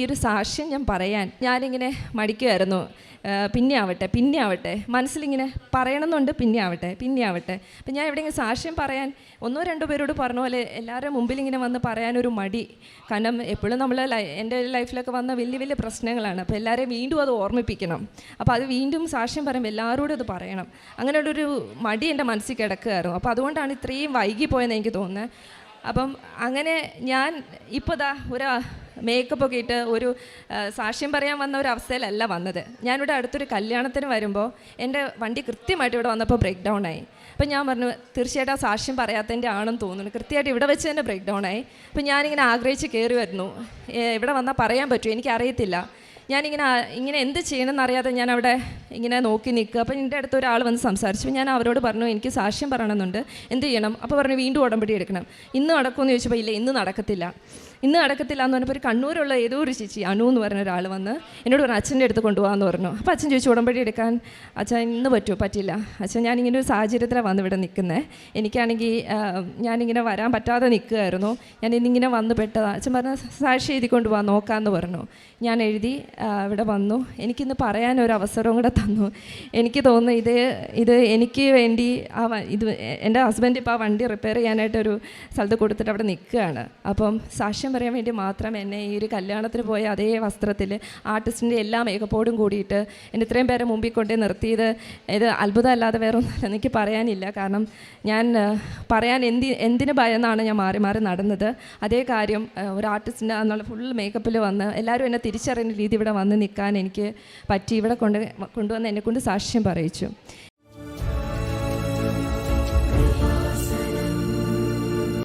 ഈ ഒരു സാക്ഷ്യം ഞാൻ പറയാൻ ഞാനിങ്ങനെ മടിക്കുമായിരുന്നു പിന്നെ ആവട്ടെ പിന്നെ ആവട്ടെ മനസ്സിലിങ്ങനെ പറയണമെന്നുണ്ട് പിന്നെ ആവട്ടെ പിന്നെ ആവട്ടെ അപ്പം ഞാൻ എവിടെയെങ്കിലും സാക്ഷ്യം പറയാൻ ഒന്നോ രണ്ടോ പേരോട് പറഞ്ഞ പോലെ എല്ലാവരുടെ മുമ്പിൽ ഇങ്ങനെ വന്ന് പറയാനൊരു മടി. കാരണം എപ്പോഴും നമ്മൾ എന്റെ ലൈഫിലൊക്കെ വന്ന വലിയ വലിയ പ്രശ്നങ്ങളാണ്. അപ്പോൾ എല്ലാവരെയും വീണ്ടും അത് ഓർമ്മിപ്പിക്കണം. അപ്പോൾ അത് വീണ്ടും സാക്ഷ്യം പറയുമ്പോൾ എല്ലാവരോടും അത് പറയണം. അങ്ങനെയുള്ളൊരു മടി എന്റെ മനസ്സിൽ കിടക്കുകയായിരുന്നു അപ്പോൾ അതുകൊണ്ടാണ് ഇത്രയും വൈകിപ്പോയെന്ന് എനിക്ക് തോന്നുന്നത്. അപ്പം അങ്ങനെ ഞാൻ ഇപ്പോൾ ദാ ഒരു മേക്കപ്പ് ഒക്കെ ഇട്ട് ഒരു സാക്ഷ്യം പറയാൻ വന്ന ഒരു അവസ്ഥയിലല്ല വന്നത്. ഞാനിവിടെ അടുത്തൊരു കല്യാണത്തിന് വരുമ്പോൾ എന്റെ വണ്ടി കൃത്യമായിട്ട് ഇവിടെ വന്നപ്പോൾ ബ്രേക്ക് ഡൗൺ ആയി. അപ്പം ഞാൻ പറഞ്ഞു തീർച്ചയായിട്ടും ആ സാക്ഷ്യം പറയാത്തതിന്റെ ആണെന്ന് തോന്നുന്നു. കൃത്യമായിട്ട് ഇവിടെ വെച്ച് തന്നെ ബ്രേക്ക് ഡൗൺ ആയി. അപ്പം ഞാനിങ്ങനെ ആഗ്രഹിച്ച് കയറി വരുന്നു. ഇവിടെ വന്നാൽ പറയാൻ പറ്റുമോ? എനിക്കറിയത്തില്ല. ഞാനിങ്ങനെ ഇങ്ങനെ എന്ത് ചെയ്യണമെന്ന് അറിയാതെ ഞാൻ അവിടെ ഇങ്ങനെ നോക്കി നിൽക്കുക. അപ്പം എന്റെ അടുത്ത് ഒരാൾ വന്ന് സംസാരിച്ചു. ഞാൻ അവരോട് പറഞ്ഞു എനിക്ക് സാക്ഷ്യം പറയണമെന്നുണ്ട്. എന്ത് ചെയ്യണം? അപ്പോൾ പറഞ്ഞു വീണ്ടും ഉടമ്പടി എടുക്കണം. ഇന്ന് നടക്കുമെന്ന് ചോദിച്ചപ്പോൾ ഇല്ല ഇന്ന് നടക്കത്തില്ല. ഇന്ന് നടക്കത്തില്ല എന്ന് പറഞ്ഞപ്പോൾ ഒരു കണ്ണൂരുള്ള ഏതോ ഒരു ചേച്ചി അനു എന്ന് പറഞ്ഞ ഒരാൾ വന്ന് എന്നോട് പറഞ്ഞു അച്ഛന്റെ അടുത്ത് കൊണ്ടുപോകാമെന്ന് പറഞ്ഞു. അപ്പോൾ അച്ഛൻ ചോദിച്ചു ഉടമ്പടി എടുക്കാൻ അച്ഛൻ ഇന്ന് പറ്റുമോ? പറ്റില്ല അച്ഛൻ ഞാനിങ്ങനെ ഒരു സാഹചര്യത്തിലാണ് വന്ന് ഇവിടെ നിൽക്കുന്നത് എനിക്കാണെങ്കിൽ ഞാനിങ്ങനെ വരാൻ പറ്റാതെ നിൽക്കുമായിരുന്നു ഞാൻ ഇന്നിങ്ങനെ വന്ന് പെട്ടതാണ് അച്ഛൻ പറഞ്ഞ സാക്ഷി എഴുതി കൊണ്ടുപോകാൻ നോക്കാമെന്ന് പറഞ്ഞു. ഞാൻ എഴുതി ഇവിടെ വന്നു. എനിക്കിന്ന് പറയാൻ ഒരു അവസരവും കൂടെ തന്നു. എനിക്ക് തോന്നുന്നു ഇത് ഇത് എനിക്ക് വേണ്ടി ആ ഇത് എന്റെ ഹസ്ബൻഡ് ഇപ്പോൾ ആ വണ്ടി റിപ്പയർ ചെയ്യാനായിട്ടൊരു സ്ഥലത്ത് കൊടുത്തിട്ട് അവിടെ നിൽക്കുകയാണ്. അപ്പം സാക്ഷ്യം പറയാൻ വേണ്ടി മാത്രം എന്നെ ഈ ഒരു കല്യാണത്തിന് പോയ അതേ വസ്ത്രത്തിൽ ആർട്ടിസ്റ്റിന്റെ എല്ലാ മേക്കപ്പോടും കൂടിയിട്ട് എന്നെ ഇത്രയും പേരെ മുമ്പിൽ കൊണ്ടേ നിർത്തിയത്. ഇത് അത്ഭുതമല്ലാതെ വേറെ ഒന്നും എനിക്ക് പറയാനില്ല. കാരണം ഞാൻ പറയാൻ എന്തി എന്തിന് ഭയന്നാണ് ഞാൻ മാറി മാറി നടന്നത്. അതേ കാര്യം ഒരു ആർട്ടിസ്റ്റിന്റെ എന്നുള്ള ഫുൾ മേക്കപ്പിൽ വന്ന് എല്ലാവരും എന്നെ തിരിച്ചറിയുന്ന രീതി ഇവിടെ വന്ന് നിൽക്കാൻ എനിക്ക് പറ്റി. ഇവിടെ കൊണ്ട് കൊണ്ടുവന്ന് എന്നെക്കൊണ്ട് സാക്ഷ്യം പറയിച്ചു.